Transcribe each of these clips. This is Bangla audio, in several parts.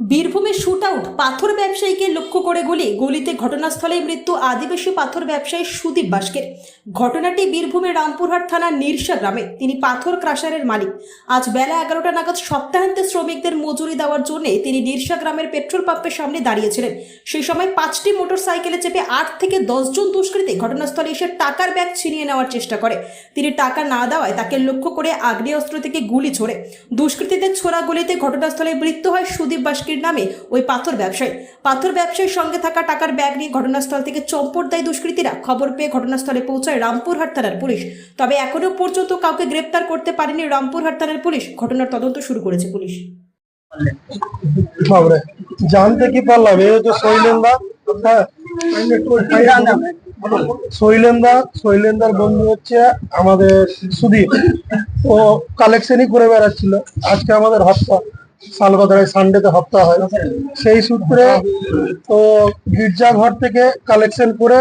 বীরভূমে শুট আউট পাথর ব্যবসায়ীকে লক্ষ্য করে গুলি। গুলিতে ঘটনাস্থলে মৃত্যু আদিবাসী পাথর ব্যবসায়ী সুদীপ বাস্কের। ঘটনাটি বীরভূমের রামপুরহাট থানার নিরসা গ্রামে। তিনি পাথর ক্রাশারের মালিক। আজ বেলা এগারোটা নাগাদ সপ্তাহান্তে শ্রমিকদের মজুরি দেওয়ার জন্য তিনি নিরসা গ্রামের পেট্রোল পাম্পের সামনে দাঁড়িয়েছিলেন। সেই সময় পাঁচটি মোটর সাইকেলে চেপে আট থেকে দশজন দুষ্কৃতী ঘটনাস্থলে এসে টাকার ব্যাগ ছিনিয়ে নেওয়ার চেষ্টা করে। তিনি টাকা না দেওয়ায় তাকে লক্ষ্য করে আগ্নেয়াস্ত্র থেকে গুলি ছোড়ে। দুষ্কৃতীদের ছোড়া গুলিতে ঘটনাস্থলে মৃত্যু হয় সুদীপ বাস্কির। নামে ওই পাথর ব্যবসায়ী। পাথর ব্যবসায়ীর সঙ্গে থাকা টাকার ব্যাগ নিয়ে ঘটনাস্থল থেকে চম্পট দেয় দুষ্কৃতীরা খবর পেয়ে ঘটনাস্থলে পৌঁছায় রামপুরহাট থানার পুলিশ। তবে এখনও পর্যন্ত কাউকে গ্রেপ্তার করতে পারেনি রামপুরহাট থানার পুলিশ। ঘটনার তদন্ত শুরু করেছে পুলিশ। জানতে কি পারলাম? এই হচ্ছে শৈলেন্দা। হ্যাঁ শৈলেন্দা, শৈলেন্দার বন্ধু হচ্ছে আমাদের সুদীপ। ও কালেকশনই করে বেড়াচ্ছিল। আজকে আমাদের হপ্তা সালবাদারে সানডেতে হপ্তা হয়। সেই সূত্রে তো গির্জাঘর থেকে কালেকশন করে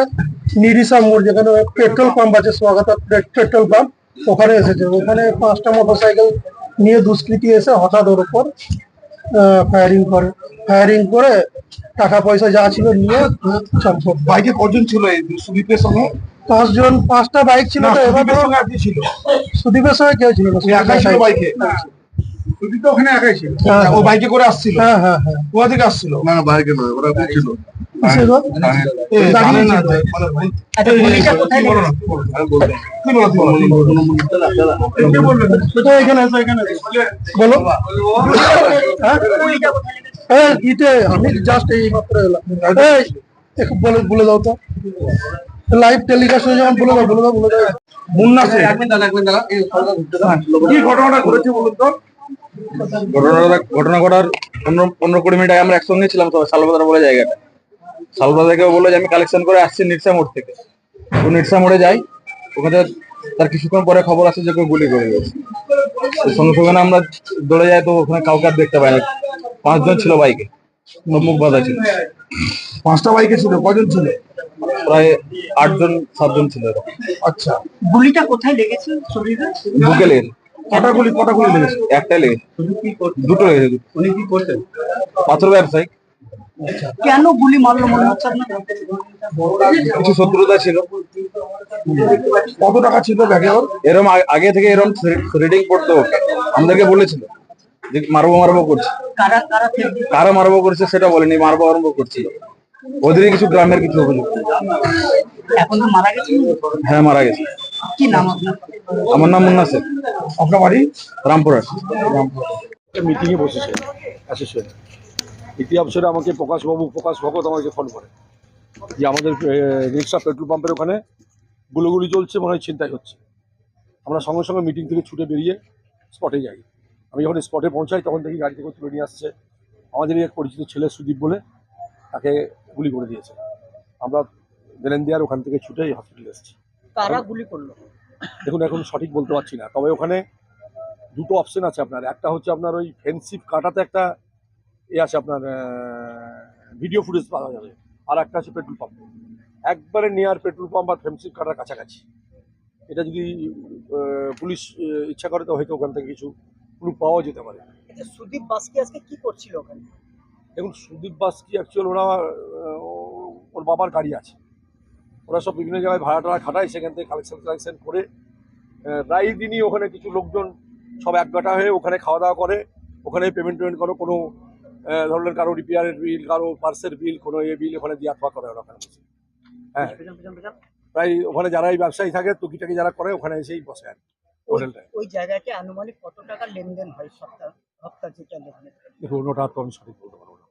নিরিসা মোড় যেখানে পেট্রোল পাম্প আছে স্বাগত পেট্রোল পাম্প ওখানে এসেছে। ওখানে পাঁচটা মোটরসাইকেল নিয়ে দুষ্কৃতী এসে হঠাৎ ওর উপর ফায়ারিং করে। ফায়ারিং করে টাকা পয়সা যা ছিল নিয়ে চম্পট বাইকে কজন ছিল এই সুদীপের সঙ্গে? পাঁচজন পাঁচটা বাইক ছিল তো সঙ্গে ছিল? সুদীপের সঙ্গে কেউ ছিল না বাইকে? সুদীপ তো ওখানে একাই ছিল হ্যাঁ। ও বাইকে করে আসছিল হ্যাঁ হ্যাঁ হ্যাঁ থেকে আসছিল না বাইকে নয় ওরা ছিল। মানে- আচ্ছা, বলো হ্যাঁ? আমি জাস্ট এই মাত্র বলে বলে দাও তো লাইভ টেলিকাস্ট হয়ে যখন বলে দাও বলে দাও বলে দাও মুন্না। কি ঘটনাটা ঘটেছে বলুন তো ঘটনাটা ঘটনা ঘটার পনেরো পনেরো কুড়ি মিনিট আগে আমরা একসঙ্গে ছিলাম সবাই শালবাজার বলে জায়গাটা। থেকে বলল যে আমি কালেকশন করে আসছি নিরসা মোড় থেকে। তো নিরসা মোড়ে যাই ওখানে তার কিছুক্ষণ পরে খবর আসে যে কেউ গুলি করে গেছে। সঙ্গে সঙ্গে আমরা দৌড়ে যাই তো ওখানে কাউকে আর দেখতে পাই না। পাঁচজন ছিল বাইকে মুখ বাঁধা ছিল। পাঁচটা বাইকে ছিল কজন ছিল? প্রায় আটজন সাতজন ছিল। আচ্ছা। গুলিটা কোথায় লেগেছে শরীরে? বুকে লেগেছে কটা গুলি কটা গুলি লেগেছে? একটাই লেগেছে দুটো লেগেছে। উনি কি করতেন? পাথর ব্যবসায়ী। কেন গুলি মারলো মনে হচ্ছে কিছু শত্রুতা ছিল। কত টাকা ছিল ব্যাগে ওর? এরম আগে থেকে এরম রিডিং পড়তো। আমাদেরকে বলেছিল যে মারবো মারবো করছে। কারা মারবো করছে সেটা বলেনি মারবো মারবো করছিল ওদেরই কিছু গ্রামের কিছু অভিযোগ। এখন তো মারা গেছে? হ্যাঁ মারা গেছে। কি নাম আপনার? আমার নাম মুন্না শেখ আপনার বাড়ি? রামপুরহাট। মিটিংয়ে বসেছে অ্যাসোসিয়েশন ইতি অফিসারে আমাকে প্রকাশবাবু প্রকাশ ভগত আমাকে ফোন করে যে আমাদের রিক্সা পেট্রোল পাম্পের ওখানে গুলোগুলি চলছে মনে হয় চিন্তাই হচ্ছে। আমরা সঙ্গে সঙ্গে মিটিং থেকে ছুটে বেরিয়ে স্পটে যাই। আমি যখন স্পটে পৌঁছাই তখন দেখি গাড়ি থেকে তুলে নিয়ে আসছে। আমাদেরই এক পরিচিত ছেলে সুদীপ বলে তাকে গুলি করে দিয়েছে। আমরা দেলেন দেওয়ার ওখান থেকে ছুটে হসপিটালে এসেছি। কারা গুলি করল। দেখুন এখন সঠিক বলতে পারছি না। তবে ওখানে দুটো অপশন আছে আপনার। একটা হচ্ছে আপনার ওই ফেন্সিভ কাটাতে একটা এ আছে আপনার ভিডিও ফুটেজ পাওয়া যাবে। আর একটা আছে পেট্রোল পাম্প একবারে নিয়ার পেট্রোল পাম্প আর ফেন্সিভ কাটার কাছাকাছি। এটা যদি পুলিশ ইচ্ছা করে তো হয়তো ওখান থেকে কিছু প্রুফ পাওয়া যেতে পারে। সুদীপ বাসকে আজকে কি করছিল ওখানে? দেখুন সুদীপ বাস কি অ্যাকচুয়াল ওরা ওর বাবার গাড়ি আছে। ওরা সব বিভিন্ন জায়গায় ভাড়া টাড়া খাটায় সেখান থেকে কালেকশন কালেকশন করে প্রায় দিনই ওখানে কিছু লোকজন সব একগাটা হয়ে ওখানে খাওয়া দাওয়া করে। ওখানে পেমেন্ট টেমেন্ট করো কোনো ধরলেন কারও রিপেয়ারের বিল কারও পার্সের বিল কোনো এ বিল ওখানে দিয়ে আত্মা করে ওরা ওখানে হ্যাঁ। প্রায় ওখানে যারা এই ব্যবসায়ী থাকে টুকিটাকি যারা করে ওখানে এসেই বসে আর কি, হোটেলটায় ওই জায়গাতে আনুমানিক কত টাকা লেনদেন হয় সপ্তাহ সপ্তাহ দেখুন ওটা তো আমি সঠিক বলতে পারব না।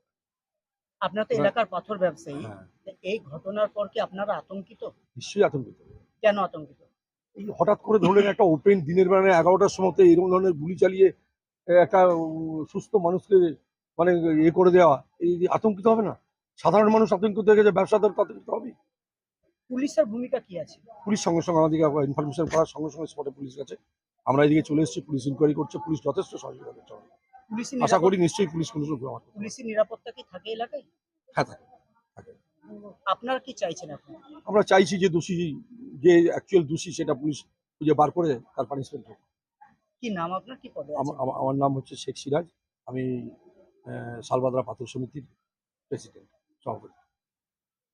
আপনার তো এলাকার পাথর ব্যবসায়ী। হ্যাঁ। এই ঘটনার পর কি আপনারা আতঙ্কিত? নিশ্চয়ই আতঙ্কিত। কেন আতঙ্কিত? এই হঠাৎ করে ধরলেন একটা ওপেন দিনের বেলা এগারোটার সময় এরকম ধরনের গুলি চালিয়ে একটা সুস্থ মানুষকে মানে ইয়ে করে দেওয়া এই আতঙ্কিত হবে না? সাধারণ মানুষ আতঙ্কিত হয়ে গেছে ব্যবসাদার আতঙ্কিত হবে পুলিশের ভূমিকা কি আছে? পুলিশ সঙ্গে সঙ্গে আমাদেরকে ইনফরমেশন করার সঙ্গে সঙ্গে স্পটে পুলিশ গেছে। আমরা এদিকে চলে এসেছি পুলিশ ইনকোয়ারি করছে পুলিশ যথেষ্ট সহযোগিতা করছে আশা করি নিশ্চয়ই পুলিশ কোনো পুলিশের নিরাপত্তা কি থাকে এলাকায়? হ্যাঁ থাকে। আপনার কি চাইছেন আপনি আমরা চাইছি যে দোষী যে অ্যাকচুয়াল দোষী সেটা পুলিশ খুঁজে বার করে তার পানিশমেন্ট হোক। কি নাম আপনার? কি পদে আমা- আমার নাম হচ্ছে শেখ সিরাজ। আমি সালবাদরা পাথর সমিতির প্রেসিডেন্ট সভাপতি।